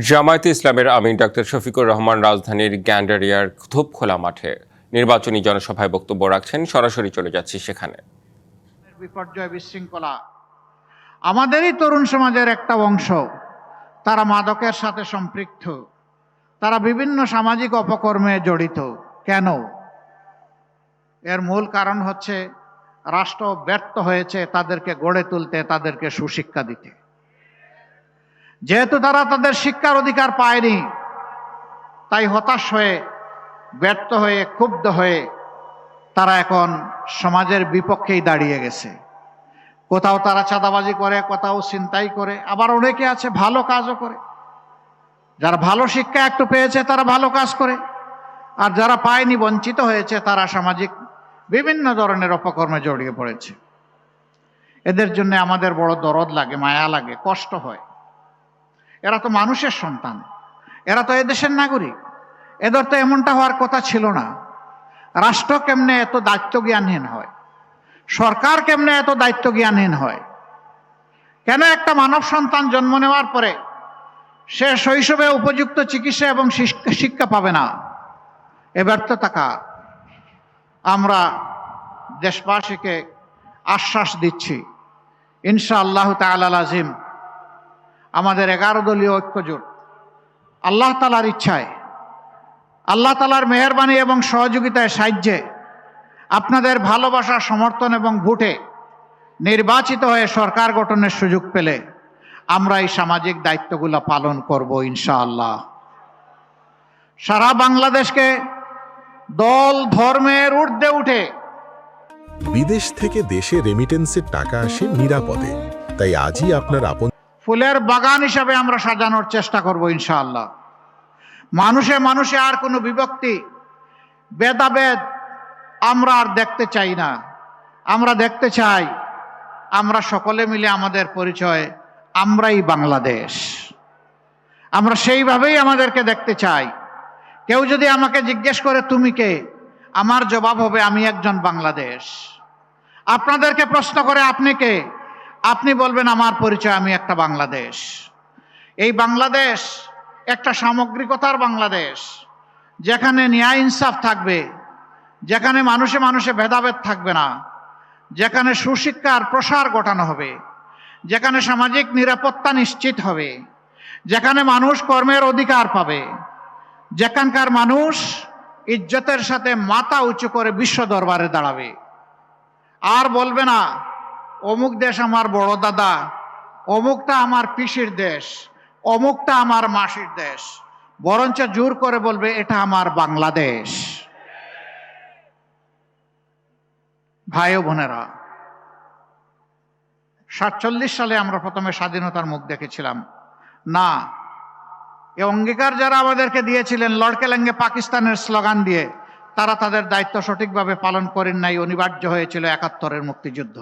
জামায়াতে ইসলামের আমির ডাক্তার শফিকুর রহমান রাজধানীর গ্যান্ডারিয়ার ধূপখোলা মাঠে নির্বাচনী জনসভায় বক্তব্য রাখছেন, সরাসরি চলে যাচ্ছি সেখানে। বিপর্যয় বিশৃঙ্খলা। আমাদেরই তরুণ সমাজের একটা অংশ। তারা মাদকের সাথে সম্পৃক্ত। তারা বিভিন্ন সামাজিক অপকর্মে জড়িত। কেন? এর মূল কারণ হচ্ছে, রাষ্ট্র ব্যর্থ হয়েছে তাদেরকে গড়ে তুলতে, তাদেরকে সুশিক্ষা দিতে। যেহেতু তারা তাদের শিক্ষার অধিকার পায়নি, তাই হতাশ হয়ে, ব্যর্থ হয়ে, ক্ষুব্ধ হয়ে তারা এখন সমাজের বিপক্ষেই দাঁড়িয়ে গেছে। কোথাও তারা চাঁদাবাজি করে, কোথাও চিন্তাই করে, আবার অনেকে আছে ভালো কাজও করে। যারা ভালো শিক্ষা একটু পেয়েছে, তারা ভালো কাজ করে। আর যারা পায়নি, বঞ্চিত হয়েছে, তারা সামাজিক বিভিন্ন ধরনের অপকর্মে জড়িয়ে পড়েছে। এদের জন্য আমাদের বড় দরদ লাগে, মায়া লাগে, কষ্ট হয়। এরা তো মানুষের সন্তান। এরা তো এদেশের নাগরিক। এদের তো এমনটা হওয়ার কথা ছিল না। রাষ্ট্র কেমনে এত দায়িত্ব জ্ঞানহীন হয়? সরকার কেমনে এত দায়িত্ব জ্ঞানহীন হয়? কেন একটা মানব সন্তান জন্ম নেওয়ার পরে সে শৈশবে উপযুক্ত চিকিৎসা এবং শিক্ষা- পাবে না? এ ব্যর্থতা কার? আমরা দেশবাসীকে আশ্বাস দিচ্ছি ইনশা আল্লাহ তাল আজিম আমাদের এগারো দলীয় ঐক্যজোট। আল্লাহ তালার ইচ্ছায়, আল্লাহ তালার মেহরবানি এবং সহযোগিতায় সাহায্যে আপনাদের ভালোবাসা, সমর্থন এবং ভোটে নির্বাচিত হয়ে সরকার গঠনের সুযোগ পেলে আমরা এই সামাজিক দায়িত্বগুলো পালন করব ইনশাআল্লাহ। সারা বাংলাদেশকে দল ধর্মের ঊর্ধ্বে উঠে। বিদেশ থেকে দেশে রেমিটেন্সের টাকা আসে নিরাপদে। তাই আজই আপনার আপন ফুলের বাগান হিসাবে আমরা সাজানোর চেষ্টা করব ইনশাআল্লাহ। মানুষে মানুষে আর কোনো বিভক্তি বেদাবেদ আমরা আর দেখতে চাই না। আমরা দেখতে চাই, আমরা সকলে মিলে আমাদের পরিচয়, আমরাই বাংলাদেশ। আমরা সেইভাবেই আমাদেরকে দেখতে চাই। কেউ যদি আমাকে জিজ্ঞেস করে, তুমি কে? আমার জবাব হবে, আমি একজন বাংলাদেশ। আপনাদেরকে প্রশ্ন করে, আপনি কে? আপনি বলবেন, আমার পরিচয়, আমি একটা বাংলাদেশ। এই বাংলাদেশ একটা সামগ্রিকতার বাংলাদেশ, যেখানে ন্যায় ইনসাফ থাকবে, যেখানে মানুষে মানুষে ভেদাভেদ থাকবে না, যেখানে সুশিক্ষার প্রসার ঘটানো হবে, যেখানে সামাজিক নিরাপত্তা নিশ্চিত হবে, যেখানে মানুষ কর্মের অধিকার পাবে, যেখানকার মানুষ ইজ্জতের সাথে মাথা উঁচু করে বিশ্ব দরবারে দাঁড়াবে। আর বলবে না অমুক দেশ আমার বড় দাদা, অমুকটা আমার পিসির দেশ, অমুকটা আমার মাসির দেশ, বরঞ্চ জোর করে বলবে, এটা আমার বাংলাদেশ। ভাই বোনেরা, সাতচল্লিশ সালে আমরা প্রথমে স্বাধীনতার মুখ দেখেছিলাম। না, এ অঙ্গীকার যারা আমাদেরকে দিয়েছিলেন লড়কে লেঙ্গে পাকিস্তানের স্লোগান দিয়ে, তারা তাদের দায়িত্ব সঠিকভাবে পালন করেন নাই, অনিবার্য হয়েছিল একাত্তরের মুক্তিযুদ্ধ।